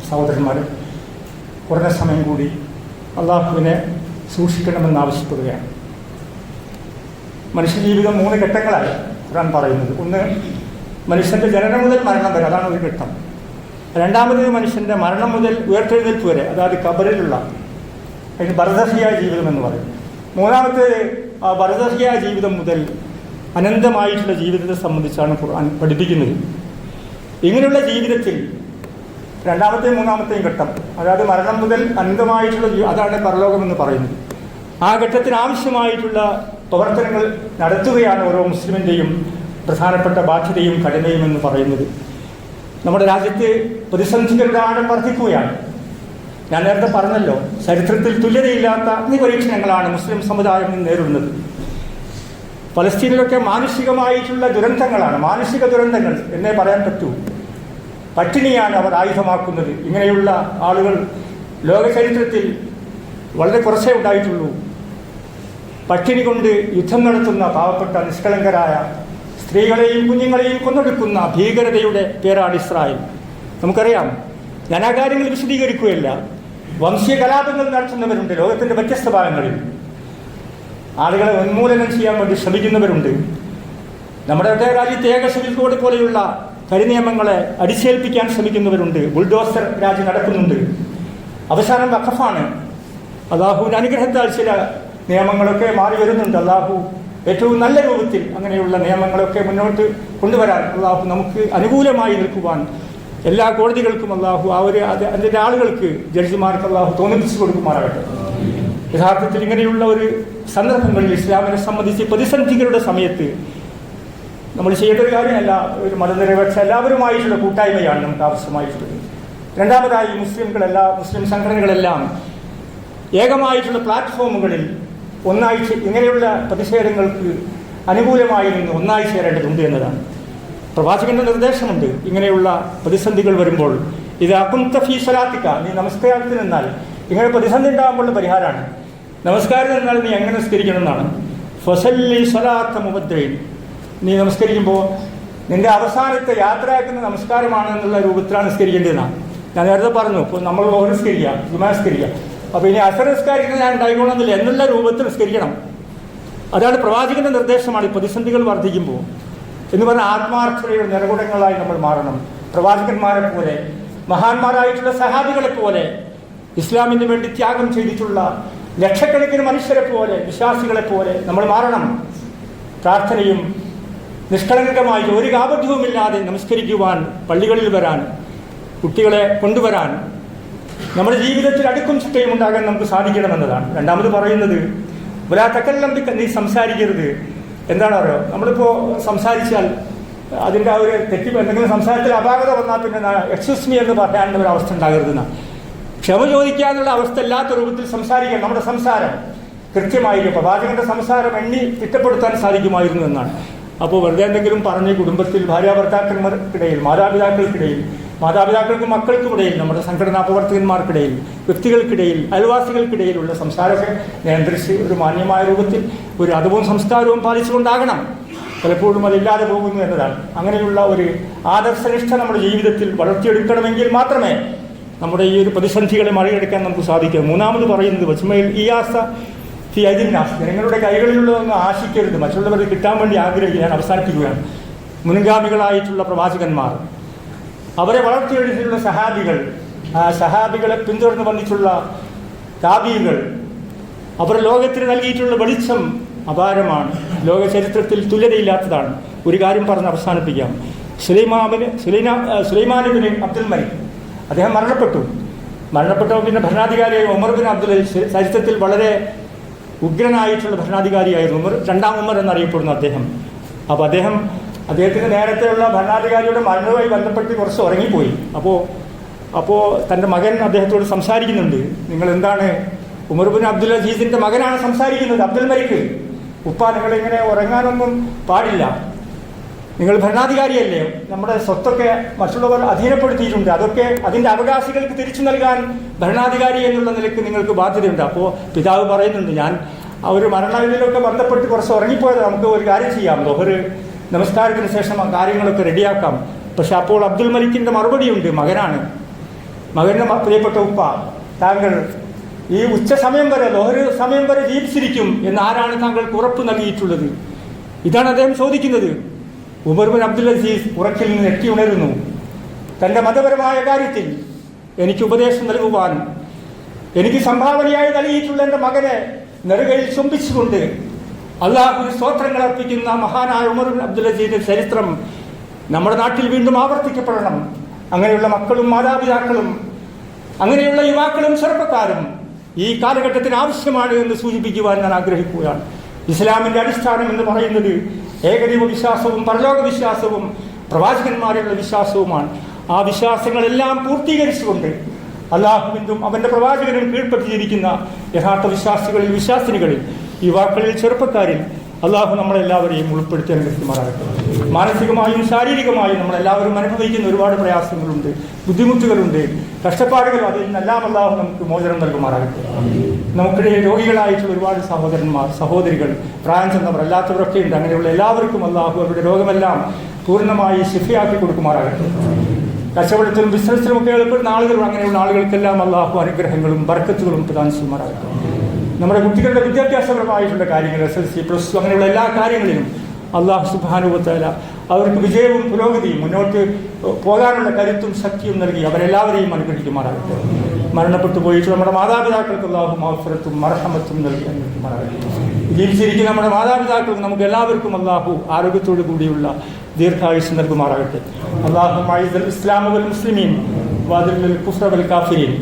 സഹോദരന്മാരെ. കുറഞ്ഞ സമയം കൂടി അള്ളാഹുവിനെ സൂക്ഷിക്കണമെന്ന് ആവശ്യപ്പെടുകയാണ്. മനുഷ്യജീവിതം മൂന്ന് ഘട്ടങ്ങളായി ഖുർആൻ പറയുന്നത്. ഒന്ന് മനുഷ്യന്റെ ജനനം മുതൽ മരണം വരെ അതാണ് ഒരു ഘട്ടം. രണ്ടാമത് മനുഷ്യന്റെ മരണം മുതൽ ഉയർത്തെഴുന്നേൽപ്പ് വരെ അതായത് കബറിലുള്ള അതിന് ബർദഹിയായ ജീവിതം എന്ന് പറയും. മൂന്നാമത്തെ ബർദഹിയായ ജീവിതം മുതൽ അനന്തമായിട്ടുള്ള ജീവിതത്തെ സംബന്ധിച്ചാണ് ഖുർആൻ പഠിപ്പിക്കുന്നത്. ഇങ്ങനെയുള്ള ജീവിതത്തിൽ രണ്ടാമത്തെയും മൂന്നാമത്തെയും ഘട്ടം. അതായത് മരണം മുതൽ അനന്തമായിട്ടുള്ള അതാണ് പരലോകം എന്ന് പറയുന്നത്. ആ ഘട്ടത്തിന് ആവശ്യമായിട്ടുള്ള പ്രവർത്തനങ്ങൾ നടത്തുകയാണ് ഓരോ മുസ്ലിമിന്റെയും പ്രധാനപ്പെട്ട ബാധ്യതയും കടമയും എന്ന് പറയുന്നത്. നമ്മുടെ രാജ്യത്ത് പ്രതിസന്ധികളുടെ ആഴം വർദ്ധിക്കുകയാണ്. ഞാൻ നേരത്തെ പറഞ്ഞല്ലോ ചരിത്രത്തിൽ തുല്യതയില്ലാത്ത അഗ്നിപരീക്ഷണങ്ങളാണ് മുസ്ലിം സമുദായം നേരിടുന്നത്. പലസ്തീനിലൊക്കെ മാനുഷികമായിട്ടുള്ള ദുരന്തങ്ങളാണ് മാനുഷിക ദുരന്തങ്ങൾ എന്നേ പറയാൻ പറ്റൂ. പട്ടിണിയാണ് അവർ ആയുധമാക്കുന്നത്. ഇങ്ങനെയുള്ള ആളുകൾ ലോക ചരിത്രത്തിൽ വളരെ കുറച്ചേ ഉണ്ടായിട്ടുള്ളൂ. പട്ടിണി കൊണ്ട് യുദ്ധം നടത്തുന്ന പാവപ്പെട്ട നിഷ്കളങ്കരായ സ്ത്രീകളെയും കുഞ്ഞുങ്ങളെയും കൊന്നൊടുക്കുന്ന ഭീകരതയുടെ പേരാണ് ഇസ്രായേൽ. നമുക്കറിയാം ഞാൻ ആ കാര്യങ്ങൾ വിശദീകരിക്കുകയില്ല. വംശീയ കലാപങ്ങൾ നടത്തുന്നവരുണ്ട് ലോകത്തിന്റെ വ്യത്യസ്ത ഭാഗങ്ങളിൽ. ആളുകളെ ഉന്മൂലനം ചെയ്യാൻ വേണ്ടി ശ്രമിക്കുന്നവരുണ്ട്. നമ്മുടെ രാജ്യത്തെ ഏക പോലെയുള്ള കരിനിയമങ്ങളെ അടിച്ചേൽപ്പിക്കാൻ ശ്രമിക്കുന്നവരുണ്ട്. ബുൾഡോസർ രാജ്യം നടക്കുന്നുണ്ട്. അവസാനം വഖഫാണ്. അള്ളാഹുവിന്റെ അനുഗ്രഹത്താൽ ചില നിയമങ്ങളൊക്കെ മാറി വരുന്നുണ്ട്. അള്ളാഹു ഏറ്റവും നല്ല രൂപത്തിൽ അങ്ങനെയുള്ള നിയമങ്ങളൊക്കെ മുന്നോട്ട് കൊണ്ടുവരാൻ അള്ളാഹു നമുക്ക് അനുകൂലമായി നിൽക്കുവാൻ എല്ലാ കോടതികൾക്കും അള്ളാഹു ആ ഒരു അത് അതിന്റെ ആളുകൾക്ക് ജഡ്ജിമാർക്ക് അള്ളാഹു തോന്നിപ്പിച്ചു കൊടുക്കുമാറാകട്ടെ. യഥാർത്ഥത്തിൽ ഇങ്ങനെയുള്ള ഒരു സന്ദർഭങ്ങളിൽ ഇസ്ലാമിനെ സംബന്ധിച്ച് പ്രതിസന്ധികളുടെ സമയത്ത് നമ്മൾ ചെയ്യേണ്ട ഒരു കാര്യമല്ല ഒരു മതനിരപേക്ഷ എല്ലാവരുമായിട്ടുള്ള കൂട്ടായ്മയാണ് നമുക്ക് ആവശ്യമായിട്ടുള്ളത്. രണ്ടാമതായി മുസ്ലിംകളെല്ലാം മുസ്ലിം സംഘടനകളെല്ലാം ഏകമായിട്ടുള്ള പ്ലാറ്റ്ഫോമുകളിൽ ഒന്നായി ഇങ്ങനെയുള്ള പ്രതിഷേധങ്ങൾക്ക് അനുകൂലമായി നിന്ന് ഒന്നായി ചേരേണ്ടതുണ്ട് എന്നതാണ്. പ്രവാചകന്റെ നിർദ്ദേശമുണ്ട് ഇങ്ങനെയുള്ള പ്രതിസന്ധികൾ വരുമ്പോൾ ഇത് അകുന്ത ഫീസലാത്തിക്ക നീ നമസ്കാരത്തിൽ നിന്നാൽ ഇങ്ങനെ പ്രതിസന്ധി ഉണ്ടാകുമ്പോൾ പരിഹാരമാണ് നമസ്കാരം നിന്നാൽ നീ എങ്ങനെ നിസ്കരിക്കണം എന്നാണ്. ഫസല്ലി സലാത്ത മുബദ്രയിൽ നീ നമസ്കരിക്കുമ്പോൾ നിന്റെ അവസാനത്തെ യാത്രയാക്കുന്ന നമസ്കാരമാണ് എന്നുള്ള രൂപത്തിലാണ് നിസ്കരിക്കേണ്ടതെന്നാണ് ഞാൻ നേരത്തെ പറഞ്ഞു ഇപ്പോൾ നമ്മൾ ഓഹർ നിസ്കരിക്കുക ജുമാ അപ്പോൾ ഇനി അസർ നിസ്കരിക്കുന്നത് ഞാൻ ഉണ്ടായിക്കൊള്ളുന്നില്ല എന്നുള്ള രൂപത്തിൽ നിസ്കരിക്കണം. അതാണ് പ്രവാചകന്റെ നിർദ്ദേശമാണ് പ്രതിസന്ധികൾ വർദ്ധിക്കുമ്പോൾ. എന്ന് പറഞ്ഞാൽ ആത്മാർത്ഥതയുടെ നിറകുടങ്ങളായി നമ്മൾ മാറണം. പ്രവാചകന്മാരെ പോലെ മഹാന്മാരായിട്ടുള്ള സഹാബികളെ പോലെ ഇസ്ലാമിന് വേണ്ടി ത്യാഗം ചെയ്തിട്ടുള്ള ലക്ഷക്കണക്കിന് മനുഷ്യരെ പോലെ വിശ്വാസികളെ പോലെ നമ്മൾ മാറണം. പ്രാർത്ഥനയും നിഷ്കളങ്കമായി ഒരു കാപഠ്യവുമില്ലാതെ നമസ്കരിക്കുവാൻ പള്ളികളിൽ വരാൻ കുട്ടികളെ കൊണ്ടുവരാൻ നമ്മുടെ ജീവിതത്തിൽ അടുക്കും ചിട്ടയും ഉണ്ടാകാൻ നമുക്ക് സാധിക്കണമെന്നതാണ്. രണ്ടാമത് പറയുന്നത് ഒരാ തക്കല്ലംബിക്ക നീ സംസാരിക്കരുത്. എന്താണ് അറിയോ? നമ്മളിപ്പോൾ സംസാരിച്ചാൽ അതിന്റെ ആ ഒരു തെറ്റി എന്തെങ്കിലും സംസാരത്തിൽ അപാകത വന്നാൽ പിന്നെ എക്സ്ക്യൂസ് മീ എന്ന് പറയാനുള്ള ഒരു അവസ്ഥ ഉണ്ടാകരുതെന്നാണ് ക്ഷമ ചോദിക്കാനുള്ള അവസ്ഥ അല്ലാത്ത രൂപത്തിൽ സംസാരിക്കാൻ നമ്മുടെ സംസാരം കൃത്യമായിരിക്കും. പ്രവാചകന്റെ സംസാരം എണ്ണി തിട്ടപ്പെടുത്താൻ സാധിക്കുമായിരുന്നു എന്നാണ്. അപ്പോൾ വെറുതെ എന്തെങ്കിലും പറഞ്ഞ് കുടുംബത്തിൽ ഭാര്യ ഭർത്താക്കന്മാർക്കിടയിൽ മാതാപിതാക്കൾക്കിടയിൽ മാതാപിതാക്കൾക്കും മക്കൾക്കുമിടയിൽ നമ്മുടെ സംഘടനാ പ്രവർത്തകന്മാർക്കിടയിൽ വ്യക്തികൾക്കിടയിൽ അയൽവാസികൾക്കിടയിലുള്ള സംസാരമൊക്കെ നിയന്ത്രിച്ച് ഒരു മാന്യമായ രൂപത്തിൽ ഒരു അതവും സംസ്കാരവും പാലിച്ചുകൊണ്ടാകണം. പലപ്പോഴും അതില്ലാതെ പോകുന്നു എന്നതാണ്. അങ്ങനെയുള്ള ഒരു ആദർശനിഷ്ഠ നമ്മുടെ ജീവിതത്തിൽ വളർത്തിയെടുക്കണമെങ്കിൽ മാത്രമേ നമ്മുടെ ഈ ഒരു പ്രതിസന്ധികളെ മറികടക്കാൻ നമുക്ക് സാധിക്കൂ. മൂന്നാമത് പറയുന്നത് വച്ചുമയിൽ ഈ ആസ ഫി അജിന്നാസ് ജനങ്ങളുടെ കൈകളിലുള്ളതൊന്നും ആശിക്കരുത്. മറ്റുള്ളവർക്ക് കിട്ടാൻ വേണ്ടി ആഗ്രഹിക്കുക. ഞാൻ അവസാനിപ്പിക്കുകയാണ്. മുൻഗാമികളായിട്ടുള്ള പ്രവാചകന്മാർ. അവരെ വളർത്തിയെടുത്തിട്ടുള്ള സഹാബികൾ സഹാബികളെ പിന്തുടർന്ന് വന്നിട്ടുള്ള താബികൾ അവർ ലോകത്തിന് നൽകിയിട്ടുള്ള വെളിച്ചം അപാരമാണ്. ലോക ചരിത്രത്തിൽ തുല്യതയില്ലാത്തതാണ്. ഒരു കാര്യം പറഞ്ഞ് അവസാനിപ്പിക്കാം. സുലൈമാബിന് സുലൈന സുലൈമാനുബിന് അബ്ദുൽ മലിക് അദ്ദേഹം മരണപ്പെട്ടു. മരണപ്പെട്ട പിന്നെ ഭരണാധികാരിയായ ഉമർ ബിൻ അബ്ദുൽ ചരിത്രത്തിൽ വളരെ ഉഗ്രനായിട്ടുള്ള ഭരണാധികാരിയായിരുന്നു ഉമർ രണ്ടാം ഉമർ എന്നറിയപ്പെടുന്നു അദ്ദേഹം. അപ്പോൾ അദ്ദേഹം അദ്ദേഹത്തിന് നേരത്തെയുള്ള ഭരണാധികാരിയുടെ മരണവുമായി ബന്ധപ്പെട്ട് കുറച്ച് ഉറങ്ങിപ്പോയി. അപ്പോൾ അപ്പോൾ തന്റെ മകൻ അദ്ദേഹത്തോട് സംസാരിക്കുന്നുണ്ട്. നിങ്ങൾ എന്താണ് ഉമർ ബിൻ അബ്ദുൽ അസീസിന്റെ മകനാണ് സംസാരിക്കുന്നത് അബ്ദുൽ മലിക്ക് ഉപ്പ നിങ്ങളിങ്ങനെ ഉറങ്ങാനൊന്നും പാടില്ല. നിങ്ങൾ ഭരണാധികാരിയല്ലേ? നമ്മുടെ സ്വത്തൊക്കെ മറ്റുള്ളവർ അധീനപ്പെടുത്തിയിട്ടുണ്ട്. അതൊക്കെ അതിന്റെ അവകാശികൾക്ക് തിരിച്ചു നൽകാൻ ഭരണാധികാരി എന്നുള്ള നിലയ്ക്ക് നിങ്ങൾക്ക് ബാധ്യതയുണ്ട്. അപ്പോൾ പിതാവ് പറയുന്നുണ്ട് ഞാൻ ആ ഒരു മരണവിലൊക്കെ ബന്ധപ്പെട്ട് കുറച്ച് ഉറങ്ങിപ്പോയത്. നമുക്ക് ഒരു കാര്യം ചെയ്യാം. ദോഹര് നമസ്കാരത്തിന് ശേഷം ആ കാര്യങ്ങളൊക്കെ റെഡിയാക്കാം. പക്ഷെ അപ്പോൾ അബ്ദുൽ മലിക്കിന്റെ മറുപടിയുണ്ട് മകനാണ്. മകന്റെ പ്രിയപ്പെട്ട ഉപ്പ താങ്കൾ ഈ ഉച്ച സമയം വരെ ലോഹർ സമയം വരെ ജീവിച്ചിരിക്കും എന്ന് ആരാണ് താങ്കൾക്ക് ഉറപ്പ് നൽകിയിട്ടുള്ളത്? ഇതാണ് അദ്ദേഹം ചോദിക്കുന്നത്. ഉമർബിൻ അബ്ദുൽ അസീസ് ഉറക്കിൽ നിന്ന് ഞെട്ടിയുണരുന്നു തന്റെ മതപരമായ കാര്യത്തിൽ എനിക്ക് ഉപദേശം നൽകുവാൻ എനിക്ക് സംഭാവനയായി നൽകിയിട്ടുള്ള എന്റെ മകനെ നെറുകയിൽ ചുംബിച്ചുകൊണ്ട് അള്ളാഹുവിന് സ്തോത്രങ്ങൾ അർപ്പിക്കുന്ന മഹാനായ ഉമർ ബിൻ അബ്ദുൽ അസീസിന്റെ ചരിത്രം നമ്മുടെ നാട്ടിൽ വീണ്ടും ആവർത്തിക്കപ്പെടണം. അങ്ങനെയുള്ള മക്കളും മാതാപിതാക്കളും അങ്ങനെയുള്ള യുവാക്കളും ചെറുപ്പക്കാരും ഈ കാലഘട്ടത്തിന് ആവശ്യമാണ് എന്ന് സൂചിപ്പിക്കുവാൻ ഞാൻ ആഗ്രഹിക്കുകയാണ്. ഇസ്ലാമിന്റെ അടിസ്ഥാനം എന്ന് പറയുന്നത് ഏകദൈവ വിശ്വാസവും പരലോക വിശ്വാസവും പ്രവാചകന്മാരെയുള്ള വിശ്വാസവുമാണ്. ആ വിശ്വാസങ്ങളെല്ലാം പൂർത്തീകരിച്ചുകൊണ്ട് അള്ളാഹുവിന്തും അവന്റെ പ്രവാചകനും കീഴ്പ്പെട്ടിരിക്കുന്ന യഥാർത്ഥ വിശ്വാസികളിൽ വിശ്വാസിനികളിൽ യുവാക്കളിൽ ചെറുപ്പക്കാരിൽ അള്ളാഹു നമ്മളെല്ലാവരെയും ഉൾപ്പെടുത്തി അനുഗ്രഹിക്കുമാറാകട്ടെ മാനസികമായും ശാരീരികമായും നമ്മളെല്ലാവരും അനുഭവിക്കുന്ന ഒരുപാട് പ്രയാസങ്ങളുണ്ട് ബുദ്ധിമുട്ടുകളുണ്ട്. കഷ്ടപ്പാടുകൾ അതിൽ നിന്നെല്ലാം അള്ളാഹു നമുക്ക് മോചനം നൽകുമാറാകട്ടെ. നമുക്കിടയിൽ രോഗികളായിട്ടുള്ള ഒരുപാട് സഹോദരന്മാർ സഹോദരികൾ പ്രായം ചെന്നവർ അല്ലാത്തവരൊക്കെ ഉണ്ട്. അങ്ങനെയുള്ള എല്ലാവർക്കും അള്ളാഹു അവരുടെ രോഗമെല്ലാം പൂർണമായി ശിഫയാക്കി കൊടുക്കുമാറാകട്ടെ. കച്ചവടത്തിലും ബിസിനസ്സിലും ഒക്കെ ഏർപ്പെടുന്ന ആളുകൾ അങ്ങനെയുള്ള ആളുകൾക്കെല്ലാം അള്ളാഹു അനുഗ്രഹങ്ങളും ബർക്കത്തുകളും പ്രധാനിച്ചുമാറാകട്ടെ നമ്മുടെ കുട്ടികളുടെ വിദ്യാഭ്യാസപരമായിട്ടുള്ള കാര്യങ്ങൾ S L C plus two അങ്ങനെയുള്ള എല്ലാ കാര്യങ്ങളിലും അള്ളാഹു സുബാനുഭവത്തല അവർക്ക് വിജയവും പുരോഗതിയും മുന്നോട്ട് പോകാനുള്ള കരുത്തും ശക്തിയും നൽകി അവരെല്ലാവരെയും അനുഗ്രഹിക്കുമാറാകട്ടെ. മരണപ്പെട്ടു പോയിട്ട് നമ്മുടെ മാതാപിതാക്കൾക്ക് അള്ളാഹു മഹഫറത്തും മർഹമത്തും നൽകി അനുഗ്രഹിക്കുമാറാകട്ടെ. ജീവിച്ചിരിക്കുന്ന നമ്മുടെ മാതാപിതാക്കൾക്ക് നമുക്ക് എല്ലാവർക്കും അള്ളാഹു ആരോഗ്യത്തോടു കൂടിയുള്ള ദീർഘായുസ് നൽകുമാറാകട്ടെ. അള്ളാഹു മൈദൽ ഇസ്ലാമുൽ മുസ്ലിമീൻ വാദിൽ കുഫ്രവൽ കാഫിരീൻ.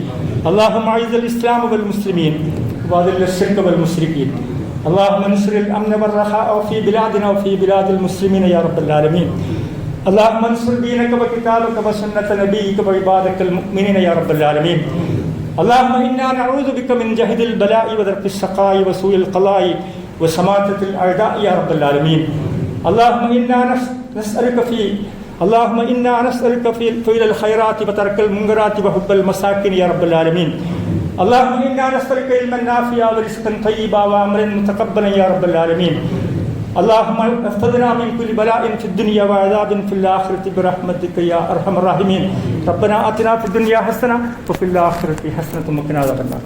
അള്ളാഹു മൈദൽ ഇസ്ലാമുൽ മുസ്ലിമീൻ واذل الشرك والمشركين. اللهم انصر الامن والرخاء في بلادنا وفي بلاد المسلمين يا رب العالمين. اللهم انصر دينك وكتابك وسنة نبيك وعبادك المؤمنين يا رب العالمين. اللهم إنا نعوذ بك من جهد البلاء ودرك الشقاء وسوء القضاء وشماتة الأعداء يا رب العالمين. اللهم إنا نس- نسألك في اللهم إنا نسألك في فعل الخيرات وترك المنكرات وحب المساكين يا رب العالمين. اللهم إنا نسألك علما نافعا ورزقا طيبا وامرا متقبلا يا رب العالمين. اللهم احفظنا من كل بلاء في الدنيا وعذاب في الآخرة برحمتك يا أرحم الراحمين. ربنا آتنا في الدنيا حسنة وفي الآخرة حسنة وقنا عذاب النار.